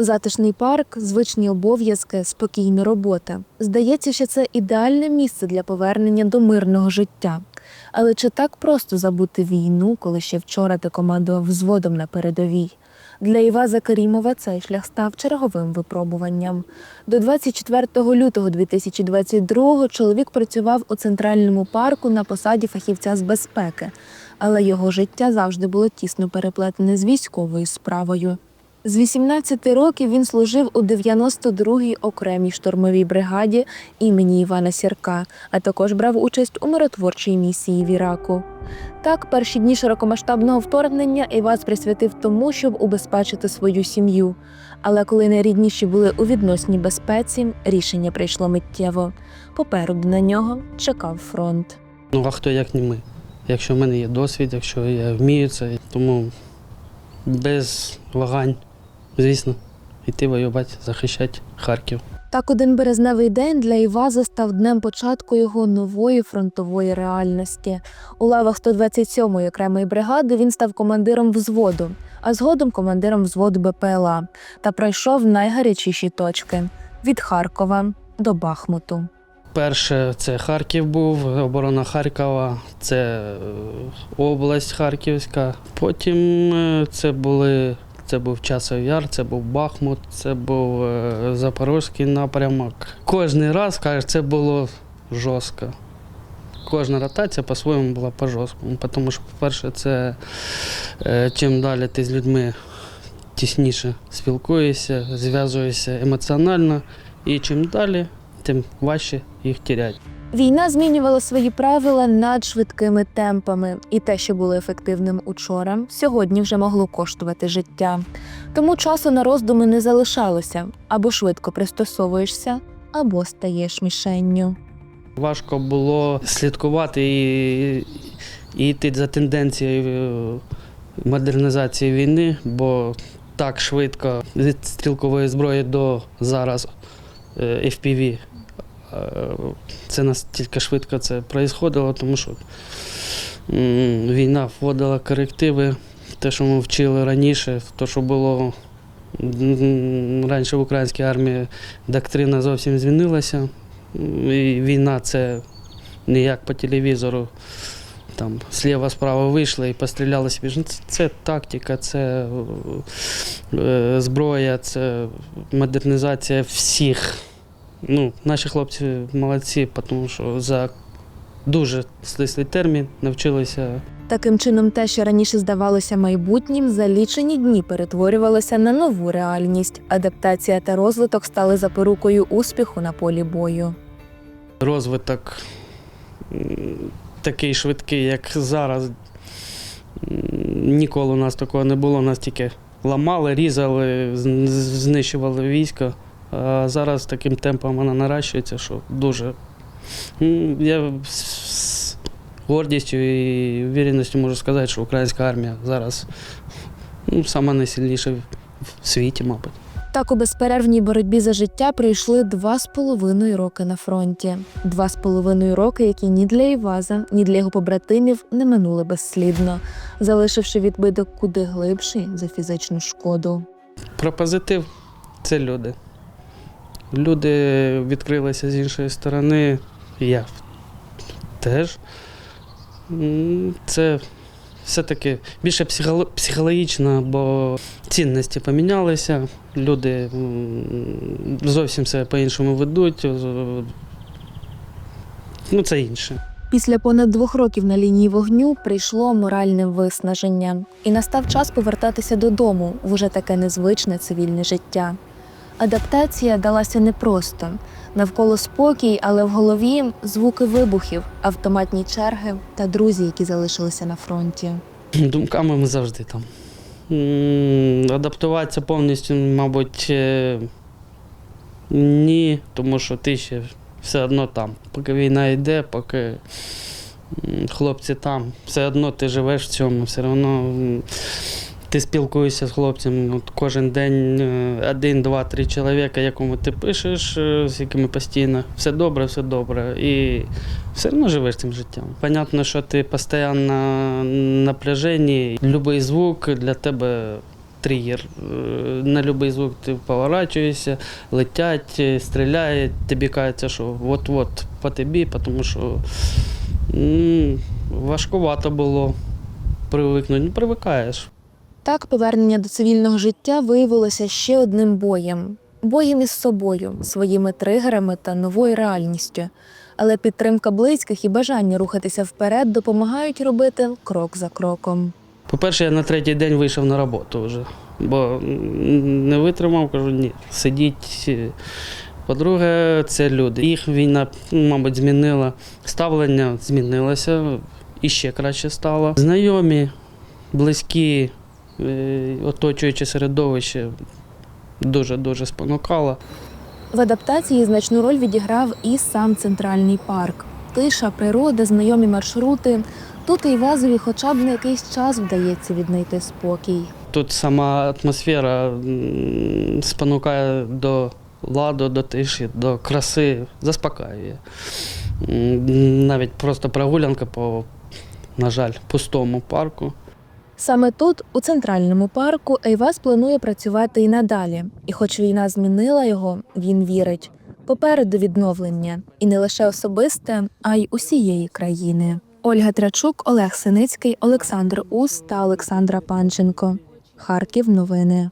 Затишний парк, звичні обов'язки, спокійна робота. Здається, що це ідеальне місце для повернення до мирного життя. Але чи так просто забути війну, коли ще вчора ти командував взводом на передовій? Для Іваза Карімова цей шлях став черговим випробуванням. До 24 лютого 2022 чоловік працював у центральному парку на посаді фахівця з безпеки, але його життя завжди було тісно переплетене з військовою справою. З 18 років він служив у 92-й окремій штурмовій бригаді імені Івана Сірка, а також брав участь у миротворчій місії в Іраку. Так, перші дні широкомасштабного вторгнення Івас присвятив тому, щоб убезпечити свою сім'ю. Але коли найрідніші були у відносній безпеці, рішення прийшло миттєво. Попереду на нього чекав фронт. Ну а хто як не ми? Якщо в мене є досвід, якщо я вмію це, тому без вагань, звісно, йти воювати, захищати Харків. Так, один березневий день для Іваза став днем початку його нової фронтової реальності. У лавах 127-ї окремої бригади він став командиром взводу, а згодом командиром взводу БПЛА та пройшов найгарячіші точки від Харкова до Бахмуту. Перше це Харків був, оборона Харкова, це е, область Харківська. Потім е, це були. Це був Часов Яр, це був Бахмут, це був е, Запорозький напрямок. Кожний раз каже, це було жорстко. Кожна ротація по-своєму була по жорсткому. Тому що, по-перше, це е, чим далі ти з людьми тісніше спілкуєшся, зв'язуєшся емоціонально, і чим далі, тим важче їх тіряти. Війна змінювала свої правила надшвидкими темпами, і те, що було ефективним учора, сьогодні вже могло коштувати життя. Тому часу на роздуми не залишалося або швидко пристосовуєшся, або стаєш мішенню. Важко було слідкувати і, і йти за тенденцією модернізації війни, бо так швидко від стрілкової зброї до зараз е, FPV. Це настільки швидко це проїсходило, тому що війна вводила корективи, те, що ми вчили раніше, те, що було раніше в українській армії, доктрина зовсім змінилася. І війна це не як по телевізору. Там сліва справа вийшли і постріляли собі. Ну, Це, це тактика, це е, зброя, це модернізація всіх. Ну, наші хлопці молодці, тому що за дуже стислий термін навчилися Таким чином, те, що раніше здавалося майбутнім, за лічені дні перетворювалося на нову реальність. Адаптація та розвиток стали запорукою успіху на полі бою. розвиток такий швидкий, як зараз. Ніколи у нас такого не було. Нас тільки ламали, різали, знищували військо. А зараз таким темпом вона наращується, що дуже. Я з гордістю і впевненістю можу сказати, що українська армія зараз ну, сама найсильніша в світі, мабуть. Так у безперервній боротьбі за життя пройшли два з половиною роки на фронті. Два з половиною роки, які ні для Іваза, ні для його побратимів не минули безслідно, залишивши відбиток куди глибший за фізичну шкоду. Про позитив це люди. Люди відкрилися з іншої сторони, я теж. Це все-таки більше психологічно, бо цінності помінялися, люди зовсім себе по-іншому ведуть. Ну, це інше. Після понад двох років на лінії вогню прийшло моральне виснаження, і настав час повертатися додому в уже таке незвичне цивільне життя. Адаптація далася непросто. Навколо спокій, але в голові звуки вибухів, автоматні черги та друзі, які залишилися на фронті. Думками ми завжди там. Адаптуватися повністю, мабуть, е, ні, тому що ти ще все одно там. Поки війна йде, поки хлопці там, все одно ти живеш в цьому, все одно ти спілкуєшся з хлопцями. От кожен день е, один, два, три чоловіка, якому ти пишеш, е, з якими постійно все добре, все добре. І все одно живеш цим життям. Понятно, що ти постійно на напряженні, будь-який звук для тебе тригер. Е, На будь-який звук ти поворачуєшся, летять, стріляють, тобі кажеться, що от-от по тобі, тому що важкувато було привикнути. Ну, привикаєш. Так, повернення до цивільного життя виявилося ще одним боєм боєм із собою, своїми тригерами та новою реальністю. Але підтримка близьких і бажання рухатися вперед допомагають робити крок за кроком. По-перше, я на третій день вийшов на роботу вже, бо не витримав, кажу, ні, сидіть. По-друге, це люди. Їх війна, мабуть, змінила. Ставлення змінилося і ще краще стало. Знайомі, близькі, оточуюче середовище дуже-дуже спонукало. В адаптації значну роль відіграв і сам центральний парк. Тиша, природа, знайомі маршрути. Тут і вазові хоча б на якийсь час вдається віднайти спокій. Тут сама атмосфера спонукає до ладу, до тиші, до краси, заспокаює. Навіть просто прогулянка по, на жаль, пустому парку. Саме тут, у центральному парку, Ейвас планує працювати і надалі. І хоч війна змінила його, він вірить. Попереду відновлення, і не лише особисте, а й усієї країни. Ольга Трячук, Олег Синицький, Олександр Ус та Олександра Панченко. Харків. Новини.